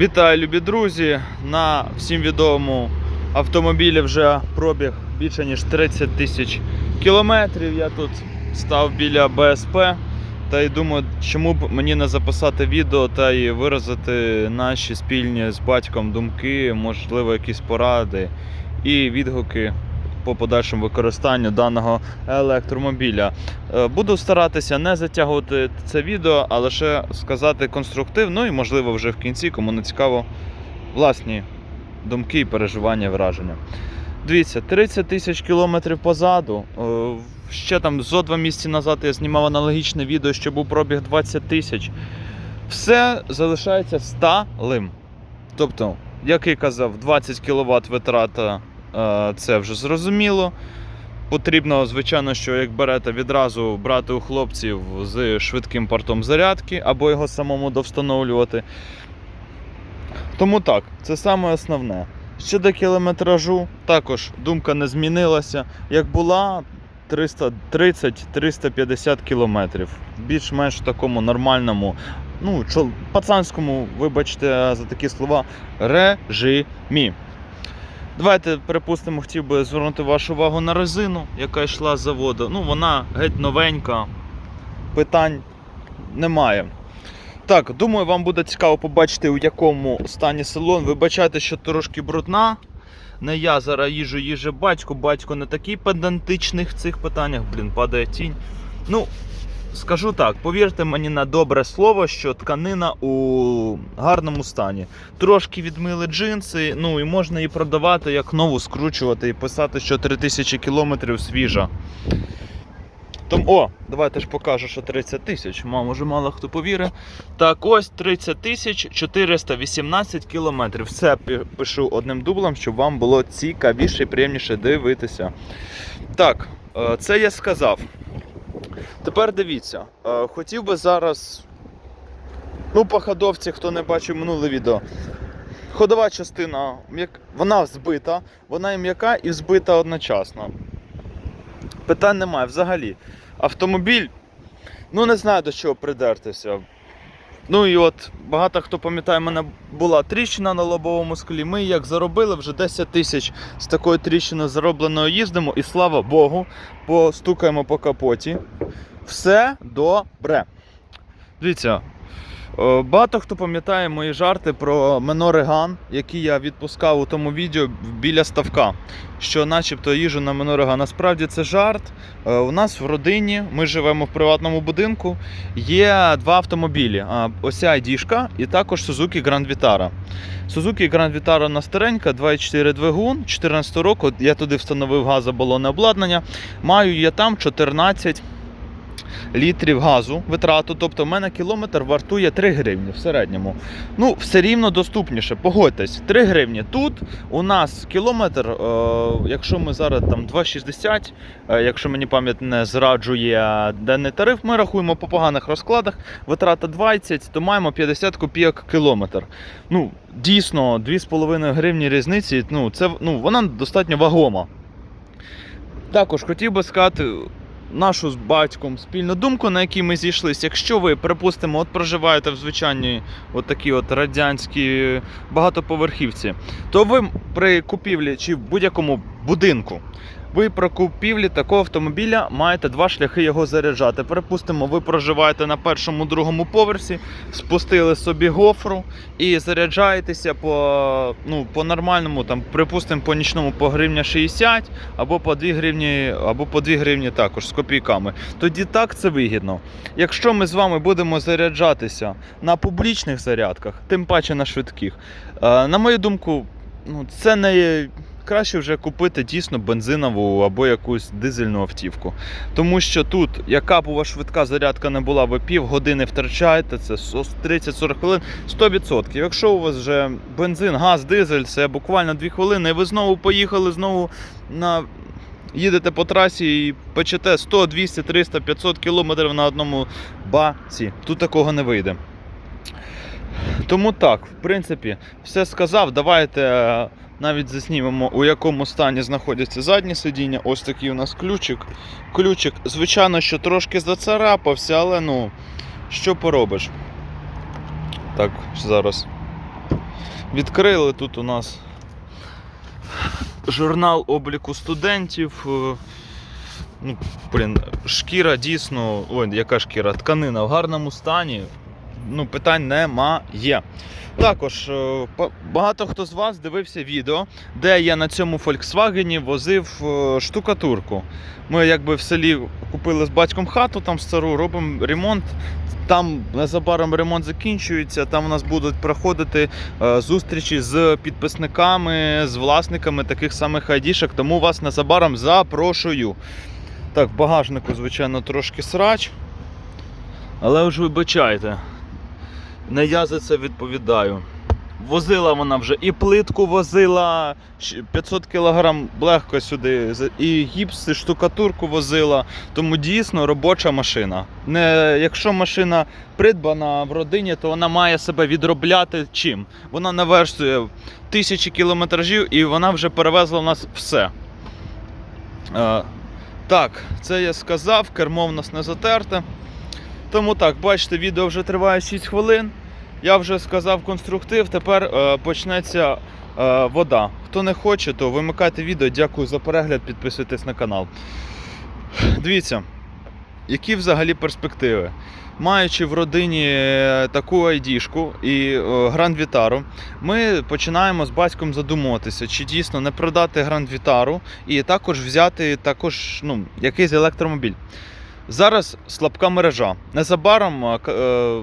Вітаю, любі друзі! На всім відомому автомобілі вже пробіг більше ніж 30 тисяч кілометрів. Я тут став біля БСП та й думаю, чому б мені не записати відео та й виразити наші спільні з батьком думки, можливо, якісь поради і відгуки по подальшому використанню даного електромобіля. Е, Буду старатися не затягувати це відео, а лише сказати конструктивно і, можливо, вже в кінці, кому не цікаво, власні думки і переживання, враження. Дивіться, 30 тисяч кілометрів позаду. Е, Ще там зо два місяці назад я знімав аналогічне відео, що був пробіг 20 тисяч. Все залишається сталим. Тобто, як я казав, 20 кВт витрата це вже зрозуміло. Потрібно, звичайно, що як берете відразу брати у хлопців з швидким портом зарядки або його самому довстановлювати. Тому так, це саме основне. Щодо кілометражу, також думка не змінилася. Як була 330-350 кілометрів. Більш-менш в такому нормальному, ну, пацанському, вибачте за такі слова, режимі. Давайте, припустимо, хотів би звернути вашу увагу на резину, яка йшла з заводу. Ну, вона геть новенька, питань немає. Так, думаю, вам буде цікаво побачити, у якому стані салон. Вибачайте, що трошки брудна. Не я зараз їжу, їже батько. Батько не такий педантичний в цих питаннях. Блін, падає тінь. Ну, скажу так, повірте мені на добре слово, що тканина у гарному стані. Трошки відмили джинси, ну і можна її продавати як нову, скручувати і писати, що 3000 кілометрів свіжа. Тому, о, давайте ж покажу, що 30 тисяч. Ма, Може, мало хто повірить. Так, ось 30 тисяч 418 кілометрів. Все пишу одним дублем, щоб вам було цікавіше і приємніше дивитися. Так, е, це я сказав. Тепер дивіться, е, хотів би зараз. Ну, по ходовці, хто не бачив минуле відео. Ходова частина, вона збита, вона і м'яка, і збита одночасно. Питань немає взагалі. Автомобіль, ну не знаю до чого придертися. Ну і от багато хто пам'ятає, в мене була тріщина на лобовому склі. Ми як заробили вже 10 тисяч з такою тріщиною заробленою їздимо, і слава Богу, постукаємо по капоті. Все добре. Дивіться, багато хто пам'ятає мої жарти про Менори Ган, які я відпускав у тому відео біля ставка. Що начебто їжу на менориган. Насправді це жарт. Е, У нас в родині, ми живемо в приватному будинку, є два автомобілі. Ось ID і також Suzuki Grand Vitara. Suzuki Grand Vitara на старенька, 2.4 двигун, 14 року. Я туди встановив газобалонне обладнання. Маю я там 14 літрів газу витрату. Тобто в мене кілометр вартує 3 гривні в середньому. Ну, все рівно доступніше. Погодьтесь, 3 гривні. Тут у нас кілометр, е, якщо ми зараз там 2,60, е, якщо мені пам'ять не зраджує денний тариф, ми рахуємо по поганих розкладах. Витрата 20, то маємо 50 копійок кілометр. Ну, дійсно, 2,5 гривні різниці, ну, це, ну, вона достатньо вагома. Також хотів би сказати нашу з батьком спільну думку, на якій ми зійшлися. Якщо ви, припустимо, от проживаєте в звичайній от такій от радянській багатоповерхівці, то ви при купівлі чи в будь-якому будинку. Ви при купівлі такого автомобіля маєте два шляхи його заряджати. Припустимо, ви проживаєте на першому другому поверсі, спустили собі гофру і заряджаєтеся по, ну, по нормальному, там, припустимо, по нічному по гривня 60 або по 2 гривні, або по 2 гривні також з копійками. Тоді так це вигідно. Якщо ми з вами будемо заряджатися на публічних зарядках, тим паче на швидких, е, на мою думку, ну, це не. Краще вже купити дійсно бензинову або якусь дизельну автівку. Тому що тут, яка б у вас швидка зарядка не була, ви півгодини втрачаєте, це 30-40 хвилин, 100%. Якщо у вас вже бензин, газ, дизель, це буквально 2 хвилини, і ви знову поїхали, знову на. Їдете по трасі і печете 100, 200, 300, 500 кілометрів на одному баці. Тут такого не вийде. Тому так, в принципі, все сказав. Давайте е, навіть заснімемо, у якому стані знаходяться задні сидіння. Ось такий у нас ключик. Ключик, звичайно, що трошки зацарапався, але ну, що поробиш. Так, зараз. відкрили. Тут у нас журнал обліку студентів. Е, Ну, блін, шкіра дійсно, ой, яка шкіра, тканина в гарному стані. Ну, питань немає. Також е, багато хто з вас дивився відео, де я на цьому Volkswagen возив е, штукатурку. Ми якби в селі купили з батьком хату там стару, робимо ремонт. Там незабаром ремонт закінчується. Там у нас будуть проходити е, зустрічі з підписниками, з власниками таких самих айдішок. Тому вас незабаром запрошую. Так, в багажнику, звичайно, трошки срач. Але уж вибачайте, не я за це відповідаю. Возила вона вже і плитку возила, 500 кг легко сюди, і гіпс, і штукатурку возила. Тому дійсно робоча машина. Не, якщо машина придбана в родині, то вона має себе відробляти чим? Вона наверстує тисячі кілометражів і вона вже перевезла в нас все. Е, так, це я сказав, кермо в нас не затерте. Тому так, бачите, відео вже триває 6 хвилин. Я вже сказав конструктив, тепер е, почнеться е, вода. Хто не хоче, то вимикайте відео. Дякую за перегляд, підписуйтесь на канал. Дивіться, які взагалі перспективи. Маючи в родині е, таку айдішку і е, Гранд Вітару, ми починаємо з батьком задумуватися, чи дійсно не продати Гранд Вітару і також взяти також, ну, якийсь електромобіль. Зараз слабка мережа. Незабаром е,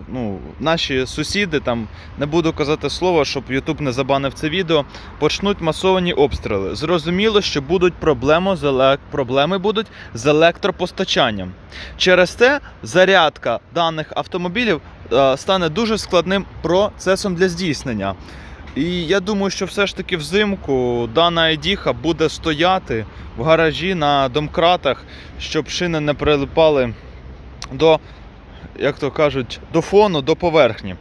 ну, наші сусіди, там не буду казати слово, щоб YouTube не забанив це відео, почнуть масовані обстріли. Зрозуміло, що будуть проблеми з елек... проблеми будуть з електропостачанням. Через це зарядка даних автомобілів е, стане дуже складним процесом для здійснення. І я думаю, що все ж таки взимку дана айдіха буде стояти в гаражі на домкратах, щоб шини не прилипали до, як то кажуть, до фону, до поверхні.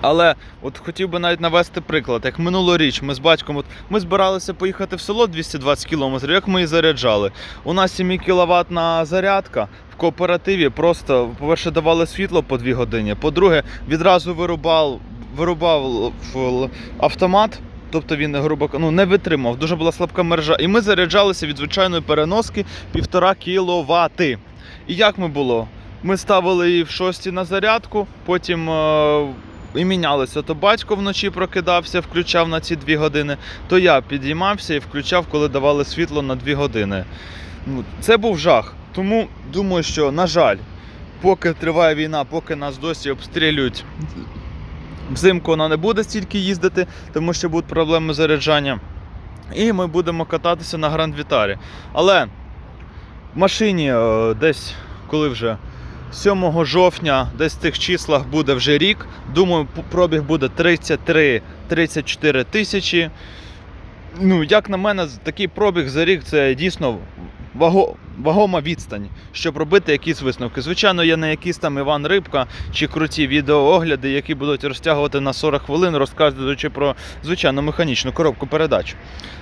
Але от хотів би навіть навести приклад, як минулоріч ми з батьком, от ми збиралися поїхати в село 220 км, як ми і заряджали. У нас 7 кВт зарядка в кооперативі просто, по-перше, давали світло по 2 години. По-друге, відразу вирубав, вирубав автомат. Тобто він грубо ну, не витримав, дуже була слабка мережа. І ми заряджалися від звичайної переноски 1,5 кВт. І як ми було? Ми ставили її в шості на зарядку, потім е, і мінялися. То батько вночі прокидався, включав на ці 2 години, то я підіймався і включав, коли давали світло на 2 години. Ну, Це був жах. Тому думаю, що, на жаль, поки триває війна, поки нас досі обстрілюють, взимку вона не буде стільки їздити, тому що будуть проблеми заряджання. І ми будемо кататися на Гранд Вітарі. Але в машині е, десь коли вже 7 жовтня, десь в тих числах буде вже рік. Думаю, пробіг буде 33-34 тисячі. Ну, як на мене, такий пробіг за рік це дійсно ваго, вагома відстань, щоб робити якісь висновки. Звичайно, я не якийсь там Іван Рибка чи круті відеоогляди, які будуть розтягувати на 40 хвилин, розказуючи про звичайну механічну коробку передач.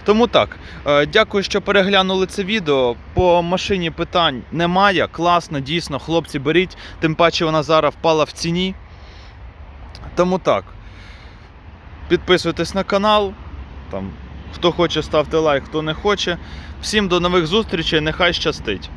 Тому так, е, дякую, що переглянули це відео. По машині питань немає. Класно, дійсно, хлопці, беріть. Тим паче вона зараз впала в ціні. Тому так. Підписуйтесь на канал. Там, хто хоче, ставте лайк, хто не хоче. Всім до нових зустрічей, нехай щастить.